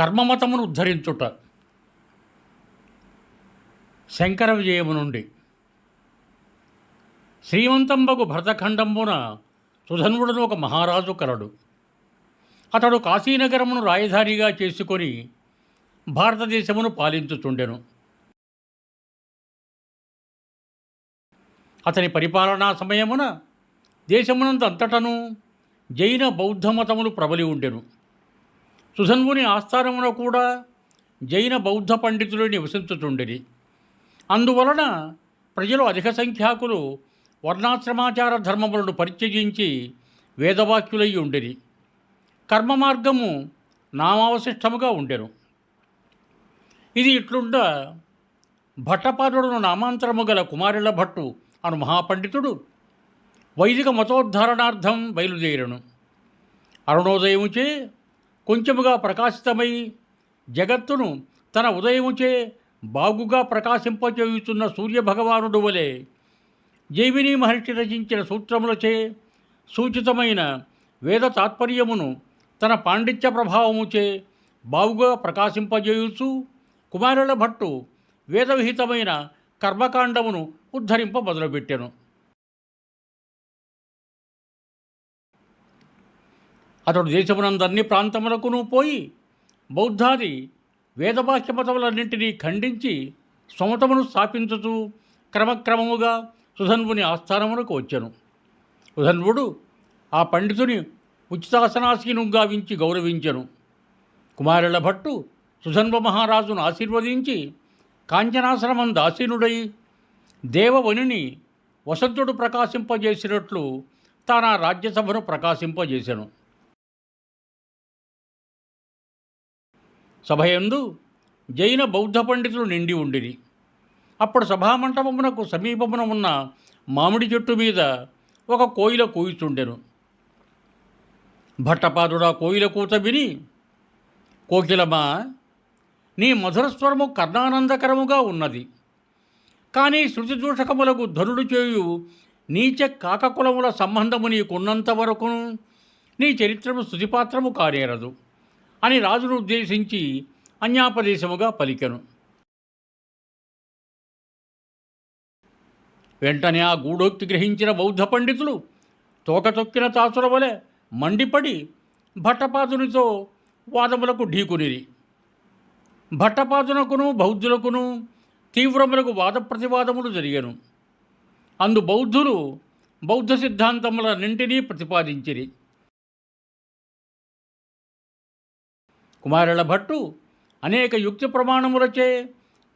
కర్మమతమును ఉద్ధరించుట. శంకర విజయము నుండి. శ్రీమంతంబగు భరతఖండంబున సుధన్వుడను ఒక మహారాజు కలడు. అతడు కాశీనగరమును రాయధారిగా చేసుకొని భారతదేశమును పాలించుచుండెను. అతని పరిపాలనా సమయమున దేశమునంత అంతటను జైన బౌద్ధ మతములు ప్రబలి ఉండెను. సుధన్వుని ఆస్థానమున కూడా జైన బౌద్ధ పండితులు నివసించుచుండిరి. అందువలన ప్రజలు అధిక సంఖ్యాకులు వర్ణాశ్రమాచార ధర్మములను పరిత్యజించి వేదవాక్యులై ఉండిరి. కర్మ మార్గము నామావశిష్టముగా ఉండెను. ఇది ఇట్లుండ భట్టపాదుడును నామాంతరము గల కుమారుల భట్టు అను మహాపండితుడు వైదిక మతోద్ధారణార్థం బయలుదేరను. అరుణోదయముచే కొంచెముగా ప్రకాశితమై జగత్తును తన ఉదయముచే బాగుగా ప్రకాశింపచేయుచున్న సూర్యభగవానుడు వలె జైమిని మహర్షి రచించిన సూత్రములచే సూచితమైన వేద తాత్పర్యమును తన పాండిత్య ప్రభావముచే బావుగా ప్రకాశింపజేయుచు కుమారుల భట్టు వేదవిహితమైన కర్మకాండమును ఉద్ధరింప మొదలుపెట్టెను. అతడు దేశమునందరినీ ప్రాంతములకును పోయి బౌద్ధాది వేదవాక్య మతములన్నింటినీ ఖండించి స్వమతమును స్థాపించుతూ క్రమక్రమముగా సుధన్వుని ఆస్థానమునకు వచ్చెను. సుధన్వుడు ఆ పండితుని ఉచితాసనాసీను గావించి గౌరవించెను. కుమారుల భట్టు సుధన్వ మహారాజును ఆశీర్వదించి కాంచనాశ్రమం దాసీనుడై దేవవనిని వసంతుడు ప్రకాశింపజేసినట్లు తానా రాజ్యసభను ప్రకాశింపజేశాను సభయందు జైన బౌద్ధ పండితులు నిండి ఉండిరి. అప్పుడు సభామంటపమునకు సమీపమున ఉన్న మామిడి చెట్టు మీద ఒక కోయిల కూయిచుండెను. భట్టపాదుడా కోయిల కూత విని కోకిలమా నీ మధురస్వరము కర్ణానందకరముగా ఉన్నది. కానీ శృతి దూషకములకు ధనుడు చేయు నీచ కాకకులముల సంబంధము నీకున్నంత వరకును నీ చరిత్రము స్థుతిపాత్రము కానేరదు. అని రాజును ఉద్దేశించి అన్యాపదేశముగా పలికెను. వెంటనే ఆ గూఢోక్తి గ్రహించిన బౌద్ధ పండితులు తోకతొక్కిన తాసుల వలె మండిపడి భట్టపాదునితో వాదములకు ఢీకునిరి. భట్టపాదునకును బౌద్ధులకును తీవ్రములకు వాద ప్రతివాదములు జరిగాను. అందు బౌద్ధులు బౌద్ధ సిద్ధాంతములన్నింటినీ ప్రతిపాదించిరి. కుమారుల భట్టు అనేక యుక్తి ప్రమాణములచే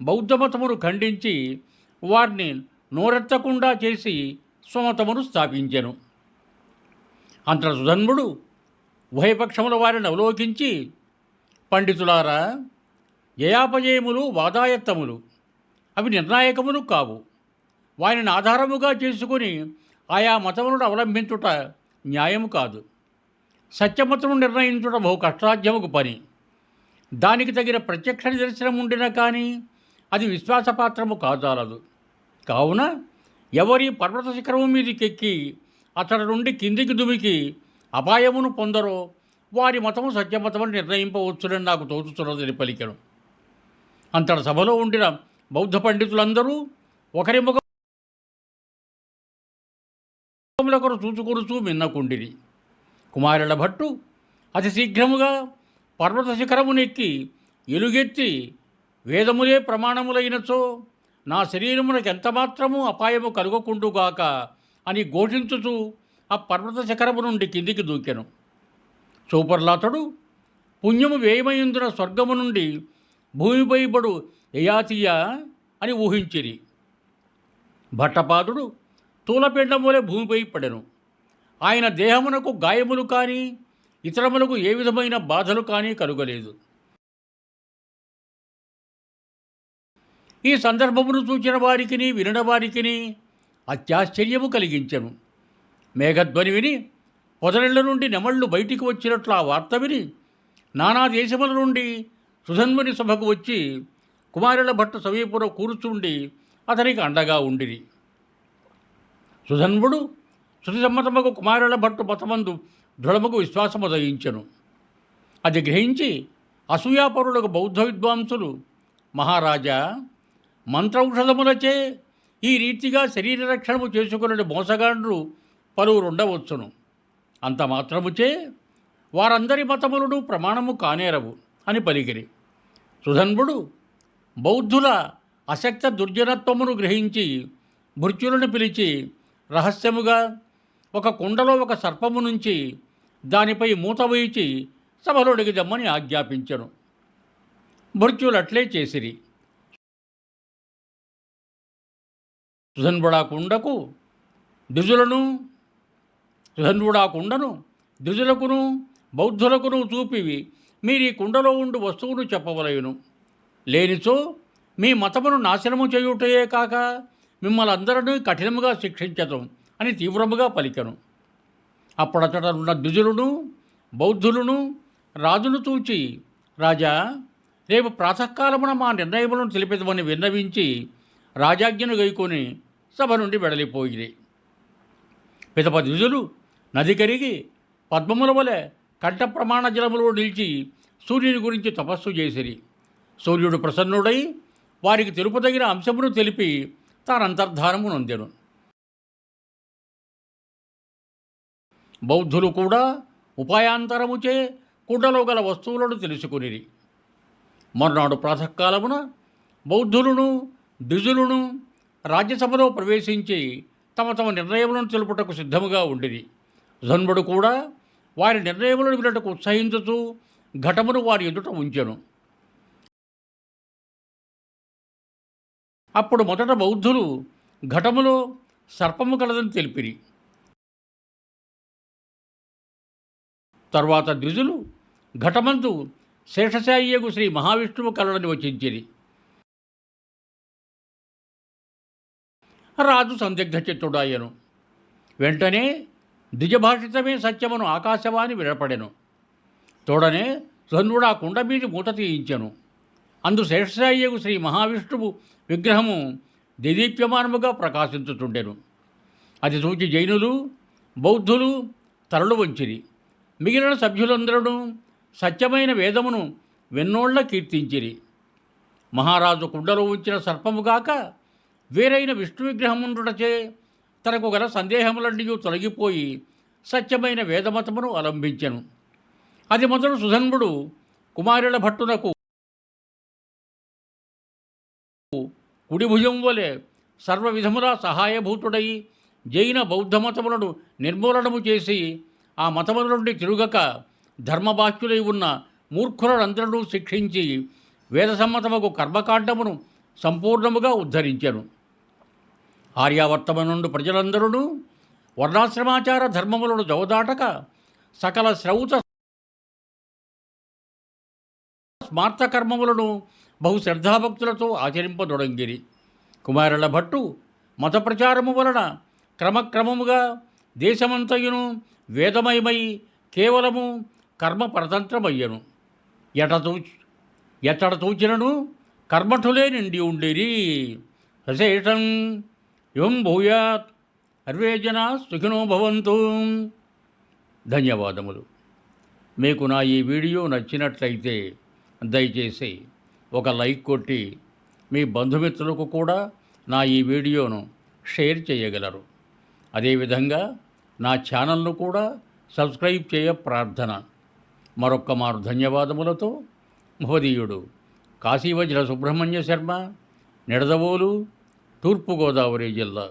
బౌద్ధమతమును ఖండించి వారిని నోరెత్తకుండా చేసి స్వమతమును స్థాపించెను. అంతట సుధన్ముడు ఉభయపక్షముల వారిని అవలోకించి పండితులారా జయాపజయములు వాదాయత్తములు అవి నిర్ణాయకములు కావు. వారిని ఆధారముగా చేసుకుని ఆయా మతములను అవలంబించుట న్యాయము కాదు. సత్యమతము నిర్ణయించుట బహు కష్టాధ్యముకు పని. దానికి తగిన ప్రత్యక్ష నిదర్శనం ఉండినా కానీ అది విశ్వాసపాత్రము కాజాలదు. కావున ఎవరి పర్వత శిఖరము మీదకెక్కి అతడి నుండి కిందికి దుమికి అపాయమును పొందరో వారి మతము సత్యమతమని నిర్ణయింపవచ్చునని నాకు తోచుతున్నదని పలికెను. అంతటి సభలో ఉండిన బౌద్ధ పండితులందరూ ఒకరి ముఖములొకరు చూచుకొడుచూ మిన్నకుండిరి. కుమారుల భట్టు అతి శీఘ్రముగా పర్వత శిఖరమునెక్కి ఎలుగెత్తి వేదములే ప్రమాణములైనచో నా శరీరమునకు ఎంతమాత్రము అపాయము కలుగకుండుగాక అని ఘోషించుచు ఆ పర్వత శిఖరము నుండి కిందికి దూకెను. చూపర్లాతడు పుణ్యము వ్యయమయందున స్వర్గము నుండి భూమిపై బడు యయాతియ అని ఊహించిరి. భట్టపాదుడు తూలపిండం వలె భూమిపై పడెను. ఆయన దేహమునకు గాయములు కానీ ఇతరములకు ఏ విధమైన బాధలు కానీ కలుగలేదు. ఈ సందర్భమును చూచిన వారికిని వినడ వారికిని అత్యాశ్చర్యము కలిగించను. మేఘధ్వని విని పొదరిళ్ళ నుండి నెమళ్ళు బయటికి వచ్చినట్లు ఆ వార్త విని నానా దేశముల నుండి సుధన్వని సభకు వచ్చి కుమారుల భట్ట సమీపంలో కూర్చుండి అతనికి అండగా ఉండిరి. సుధన్వుడు శృతిసమ్మతముకు కుమారుల భట్టు మతమందు దృఢముకు విశ్వాసము దయించెను అది గ్రహించి అసూయాపరులకు బౌద్ధ విద్వాంసులు మహారాజా మంత్రౌషధములచే ఈ రీతిగా శరీర రక్షణము చేసుకునే మోసగాండ్రు పలువురు ఉండవచ్చును అంత మాత్రముచే వారందరి మతములను ప్రమాణము కానేరవు అని పలికిరి. సుధన్వుడు బౌద్ధుల అశక్త దుర్జనత్వమును గ్రహించి మృత్యులను పిలిచి రహస్యముగా ఒక కుండలో ఒక సర్పము నుంచి దానిపై మూత వేయించి సభలోడికి దమ్మని ఆజ్ఞాపించను. మృత్యులు అట్లే చేసిరి. సుధన్వుడా కుండకు ద్విజులను సుధన్వుడా కుండను ద్విజులకును బౌద్ధులకును చూపివి. మీరు ఈ కుండలో ఉండు వస్తువును చెప్పవలయును. లేనిచో మీ మతమును నాశనము చేయుటయే కాక మిమ్మల్ని అందరినీ కఠినముగా శిక్షించటం అని తీవ్రముగా పలికను. అప్పుడతడ ఉన్న ద్విజులను బౌద్ధులను రాజును చూచి రాజా రేపు ప్రాతకాలమున మా నిర్ణయములను తెలిపేదమని విన్నవించి రాజాజ్ఞను గైకొని సభ నుండి వెడలిపోయింది పిదప ద్విజులు నది కరిగి పద్మముల వలె కంఠ ప్రమాణ జలములో నిలిచి సూర్యుని గురించి తపస్సు చేసిరి. సూర్యుడు ప్రసన్నుడై వారికి తెలుపదగిన అంశమును తెలిపి తానంతర్ధానము నొందెను. బౌద్ధులు కూడా ఉపాయాంతరముచే కుండలో గల వస్తువులను తెలుసుకునిరి. మర్నాడు ప్రాతకాలమున బౌద్ధులను ద్విజులను రాజ్యసభలో ప్రవేశించి తమ తమ నిర్ణయములను తెలుపుటకు సిద్ధముగా ఉండిరి. జన్ముడు కూడా వారి నిర్ణయములను వినటకు ఉత్సహించుతూ ఘటమును వారి ఎదుట ఉంచెను. అప్పుడు మొదట బౌద్ధులు ఘటములో సర్పము కలదని తెలిపిరి. తర్వాత ద్విజులు ఘటమంతు శేషశాయ్యకు శ్రీ మహావిష్ణువు కలడని వచించిరి. రాజు సందిగ్ధ చిత్తుడాయను. వెంటనే ద్విజభాషితమే సత్యమును ఆకాశవాణి వినపడెను. తోడనే చంద్రుడు ఆ కుండ మీద మూత తీయించెను. అందు శేషశాయ్యకు శ్రీ మహావిష్ణువు విగ్రహము దిదీప్యమానముగా ప్రకాశించుతుండెను అది చూచి జైనులు బౌద్ధులు తరలు వంచిరి మిగిలిన సభ్యులందరూ సత్యమైన వేదమును వెన్నోళ్ళ కీర్తించిరి. మహారాజు కుండలో ఉంచిన సర్పముగాక వేరైన విష్ణు విగ్రహముండుటచే తనకు గల సందేహములన్నీ తొలగిపోయి సత్యమైన వేదమతమును అవలంబించెను అది మొదలు సుధన్ముడు కుమారుల భట్టునకు కుడి భుజం వలె సర్వవిధముల సహాయభూతుడై జైన బౌద్ధమతములను నిర్మూలనము చేసి ఆ మతముల నుండి తిరుగక ధర్మబాహ్యులై ఉన్న మూర్ఖులందరూ శిక్షించి వేదసమ్మతముకు కర్మకాండమును సంపూర్ణముగా ఉద్ధరించెను. ఆర్యావర్తమ నుండి ప్రజలందరూ వర్ణాశ్రమాచార ధర్మములను జవదాటక సకల శ్రౌత స్మార్త కర్మములను బహు శ్రద్ధాభక్తులతో ఆచరింపదొడంగిరి. కుమారుల భట్టు మత ప్రచారము వలన క్రమక్రమముగా దేశమంతయును వేదమయమై కేవలము కర్మ పరతంత్రమయ్యను ఎట తూచి తూచినను కర్మఠులే నిండి ఉండేరి. సశేషం యం భూయాత్ సర్వే జనా సుఖినో భవంతు. ధన్యవాదములు. మీకు నా ఈ వీడియో నచ్చినట్లయితే దయచేసి ఒక లైక్ కొట్టి మీ బంధుమిత్రులకు కూడా నా ఈ వీడియోను షేర్ చేయగలరు. అదేవిధంగా నా ఛానల్ను కూడా సబ్స్క్రైబ్ చేయ ప్రార్థన. మరొక్క మారు ధన్యవాదములతో మహోదీయుడు కాశీవజ్ర సుబ్రహ్మణ్య శర్మ నిడదవోలు తూర్పుగోదావరి జిల్లా.